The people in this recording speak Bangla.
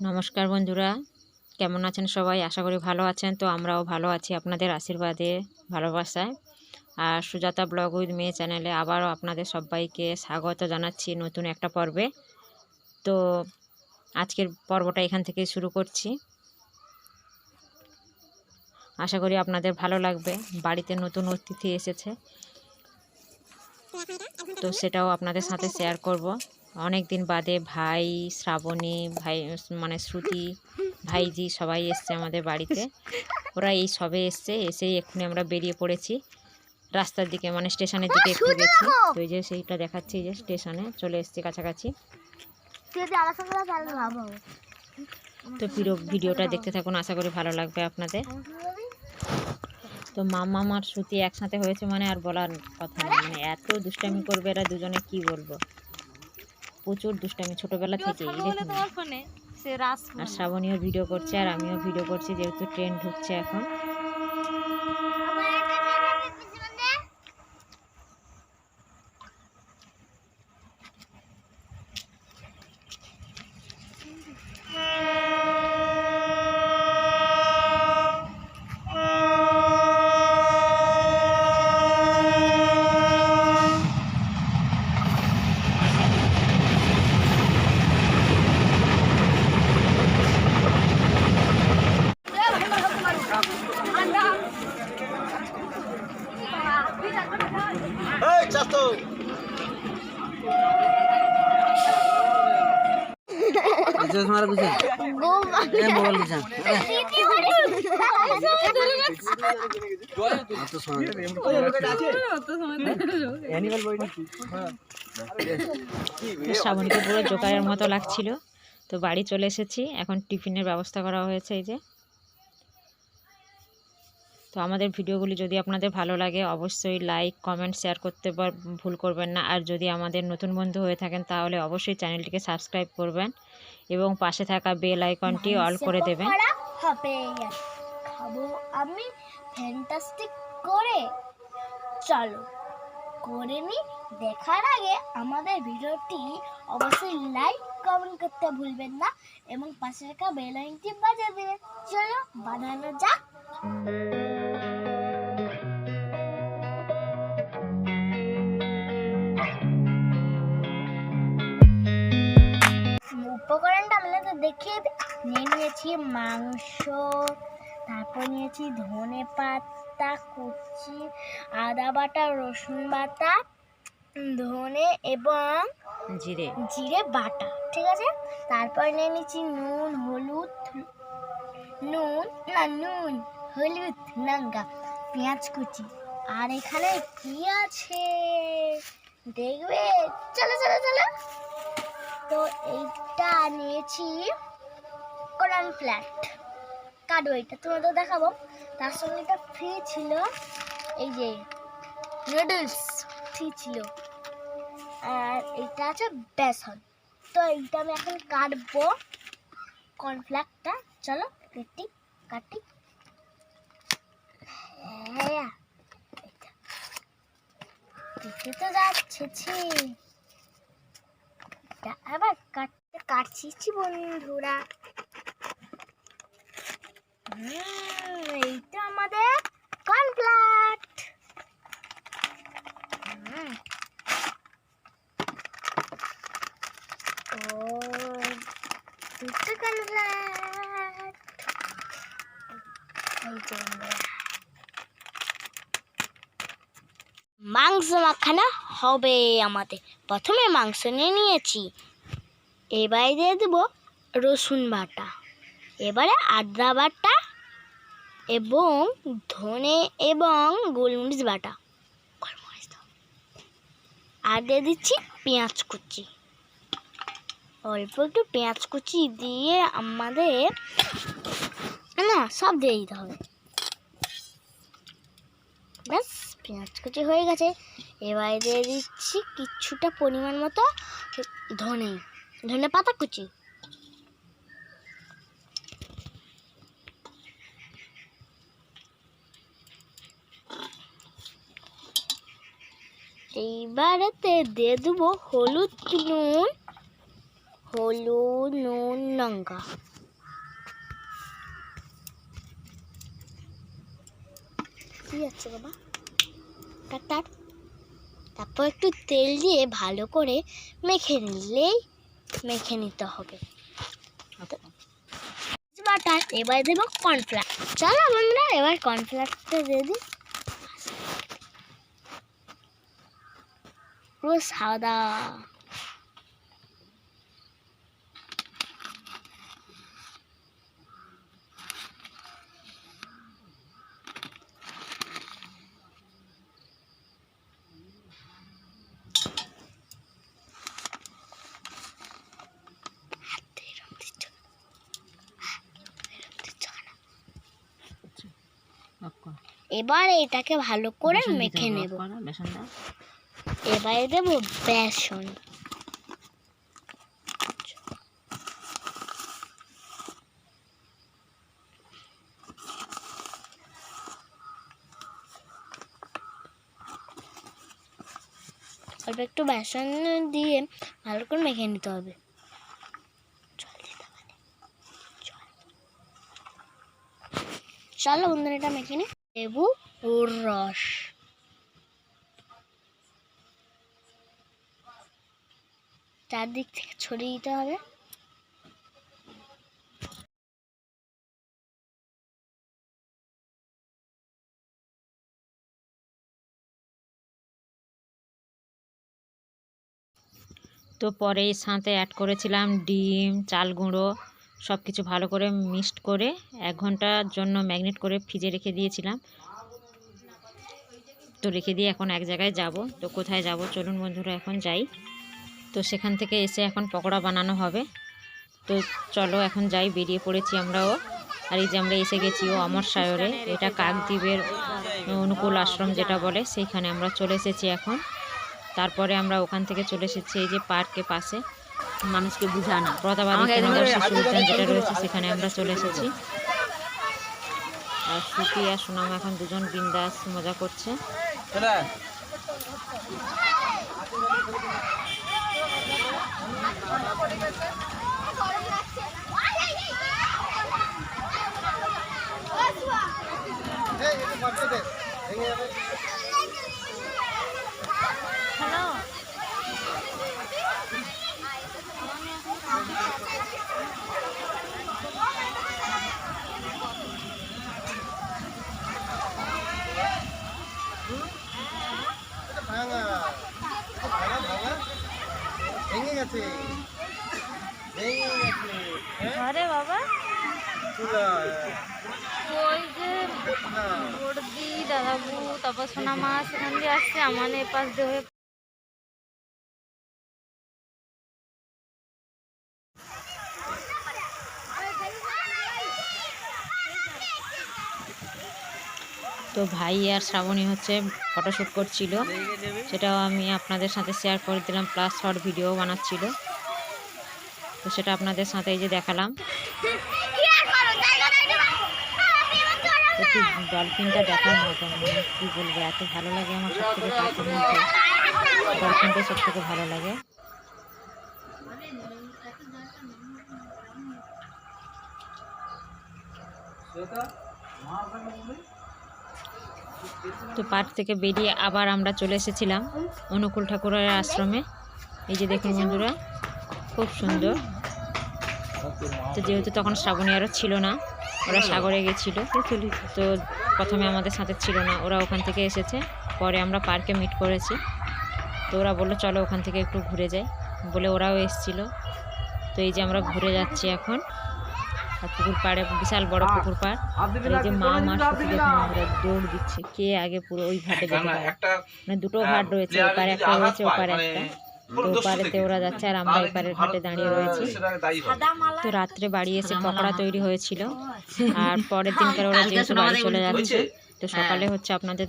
নমস্কার বন্ধুরা কেমন আছেন সবাই? আশা করি ভালো আছেন। তো আমরাও ভালো আছি আপনাদের আশীর্বাদে ভালোবাসায়। আর সুজাতা ব্লগ উইথ মেয়ে চ্যানেলে আবারও আপনাদের সবাইকে স্বাগত জানাচ্ছি নতুন একটা পর্বে। তো আজকের পর্বটা এখান থেকে শুরু করছি। আশা করি আপনাদের ভালো লাগবে। বাড়িতে নতুন অতিথি এসেছে। তো সেটাও আপনাদের সাথে শেয়ার করব। অনেক দিন বাদে ভাই শ্রাবণী ভাই মানে শ্রুতি ভাইজি সবাই এসছে আমাদের বাড়িতে। ওরা এই সবে এসছে এসেই এক্ষুনি আমরা বেরিয়ে পড়েছি। রাস্তার দিকে মানে স্টেশনের দিকে একটু গেছি। তো যে সেইটা দেখাচ্ছি যে স্টেশনে চলে এসছি কাছাকাছি। তো পুরো ভিডিওটা দেখতে থাকুন আশা করি ভালো লাগবে আপনাদের? তো মামা আমার শ্রুতি একসাথে হয়েছে মানে আর বলার কথা না মানে এত দুষ্টামি করবে এরা দুজনে কি বলব? প্রচুর দুষ্টামি ছোটবেলা থেকে আর শ্রাবণীও ভিডিও করছে আর আমিও ভিডিও করছি যেহেতু ট্রেন ঢুকছে এখন এই চাচু মারা গেছে। এম হ্যাঁ, হ্যাঁ। পুরো জোকারের মতো লাগছিল। তো বাড়ি চলে এসেছি। এখন টিফিনের ব্যবস্থা করা হয়েছে এই যে। তো আমাদের ভিডিওগুলি যদি আপনাদের ভালো লাগে অবশ্যই লাইক কমেন্ট শেয়ার করতে ভুল করবেন না। আর যদি আমাদের নতুন বন্ধু হয়ে থাকেন তাহলে অবশ্যই চ্যানেলটিকে সাবস্ক্রাইব করবেন। এবং পাশে থাকা বেল আইকনটি অল করে দেবেন। হবে। খাব আমি ফ্যান্টাস্টিক করে। চলো করে নি। দেখার আগে আমাদের ভিডিওটি অবশ্যই লাইক কমেন্ট করতে ভুলবেন না এবং পাশে থাকা বেল আইকনটি বাজিয়ে দেবেন। চলো বানানো যাক। উপকরণটা আপনাদের দেখিয়ে দিই। নিয়ে নিয়েছি মাংস তারপর নিয়েছি ধনে পাতা কুচি আদা বাটা রসুন বাটা ধনে এবং জিরে। জিরে বাটা ঠিক আছে? তারপর নিয়ে নিয়েছি নুন হলুদ নুন না নুন হলুদ লঙ্কা পেঁয়াজ কুচি। আর এখানে কি আছে? দেখবে? চলো চলো চলো। তো এইটা নিয়েছি কোরআন ফ্ল্যাট। কার্ডও এটা তোমাদের দেখাবো। তার সঙ্গে এটা ফ্রি ছিল, এই যে নুডলস ফ্রি ছিল। আর এটা আছে বেসন। তো এইটা আমি এখন কাটবো কর্নফ্ল্যাক্সটা চলো, কেটি, কাটি। হ্যাঁ এইটা। তো যাচ্ছে। ছি আবার কাটতে কাটছি বন্ধুরা। হুম, এইটা আমাদের কর্নফ্ল্যাট হুম ও দুটো কনফ্ল্যাট এই যে। মাংস মাখানো হবে আমাদের। প্রথমে মাংস নিয়ে নিয়েছি। এবারে দিয়ে দেবো রসুন বাটা। এবারে আদা বাটা এবং ধনে এবং গোলমরিচ বাটা। আর দিয়ে দিচ্ছি পেঁয়াজ কুচি। অল্প একটু পেঁয়াজ কুচি দিয়ে আমাদের না, সব দিয়ে দিতে হবে। ব্যাস, পেঁয়াজ কুচি হয়ে গেছে। এবারে দিয়ে দিচ্ছি কিছুটা পরিমাণ মতো ধনে ধনে পাতা কুচি। এইবারেতে দিয়ে দেবো হলুদ নুন হলুদ নুন, লঙ্কা। কি আছে বাবা? টাট তারপর একটু তেল দিয়ে ভালো করে মেখে নিলেই মেখে নিতে হবে। বাটার এবার দেবো কর্নফ্লাওয়ার চলো আমরা এবার কর্নফ্লাওয়ারটা দিয়ে দিই। পুরো সাদা। এবার এটাকে ভালো করে মেখে নেব। এবারে দেবো বেসন। অল্প একটু বেসন দিয়ে ভালো করে মেখে নিতে হবে। চলো বন্ধুরা এটা মেখে নি। লেবু ওর রস চারদিক থেকে ছড়িয়ে দিতে হবে। তো পরে এর সাথে অ্যাড করেছিলাম ডিম, চাল গুঁড়ো সব কিছু ভালো করে মিক্সড করে এক ঘণ্টার জন্য ম্যাগনেট করে ফ্রিজে রেখে দিয়েছিলাম। তো রেখে দিয়ে এখন এক জায়গায় যাব। তো কোথায় যাব? চলুন বন্ধুরা, এখন যাই। তো সেখান থেকে এসে এখন পকোড়া বানানো হবে। তো চলো এখন যাই, বেরিয়ে পড়েছি আমরাও। আর এই যে আমরা এসে গেছি ও অমর সায়রে এটা কাকদ্বীপের অনুকূল আশ্রম যেটা বলে, সেইখানে আমরা চলে এসেছি এখন। তারপরে আমরা ওখান থেকে চলে এসেছি এই যে পার্কের পাশে। মানুষকে বুঝানো শিশু যেটা রয়েছে সেখানে আমরা চলে এসেছি আর সুতি আর সুনাম এখন দুজন বিন্দাস মজা করছে Thank ভাঙা ভেঙে গেছে ভেঙে গেছে হ্যাঁ? আরে বাবা। তুলা ওই যে না বড়দি দাদাবু তারপর সোনা মাছ এখান দিয়ে আসছে আমার এ পাশ দিয়ে তো ভাই আর শ্রাবণী হচ্ছে ফটোশ্যুট করছিল। সেটাও আমি আপনাদের সাথে শেয়ার করে দিলাম প্লাস শর্ট ভিডিও বানাচ্ছিল। তো সেটা আপনাদের সাথে এই যে দেখালাম। সত্যি ডলফিনটা দেখার মতো কী বলব, এত ভালো লাগে আমার সব থেকে ডলফিনটা সব থেকে ভালো লাগে। তো পার্ক থেকে বেরিয়ে আবার আমরা চলে এসেছিলাম অনুকূল ঠাকুরের আশ্রমে। এই যে দেখুন বন্ধুরা, খুব সুন্দর। তো যেহেতু তখন শ্রাবণী আরও ছিল না, ওরা সাগরে গেছিল। তো প্রথমে আমাদের সাথে ছিল না, ওরা ওখান থেকে এসেছে। পরে আমরা পার্কে মিট করেছি। তো ওরা বলল, চলো ওখান থেকে একটু ঘুরে যাই। বলে ওরাও এসেছিল। তো এই যে আমরা ঘুরে যাচ্ছি এখন। আর পুকুর পাড়ে বিশাল বড় পুকুর পাড়। এই যে মা মা সত্যি দৌড় দিচ্ছে। কে আগে পুরো ওই ঘাটে যেতে পারে? মানে দুটো ঘাট রয়েছে ওপারে একটা রয়েছে ওপারে একটা। তো ওপারেতে ওরা যাচ্ছে আর আমরা এপারের ঘাটে দাঁড়িয়ে রয়েছি। তো রাত্রে বাড়ি এসে পকোড়া তৈরি হয়েছিল। আর পরের দিনকার ওরা যেহেতু বাড়ি চলে যাচ্ছে তো সকালে হচ্ছে আপনাদের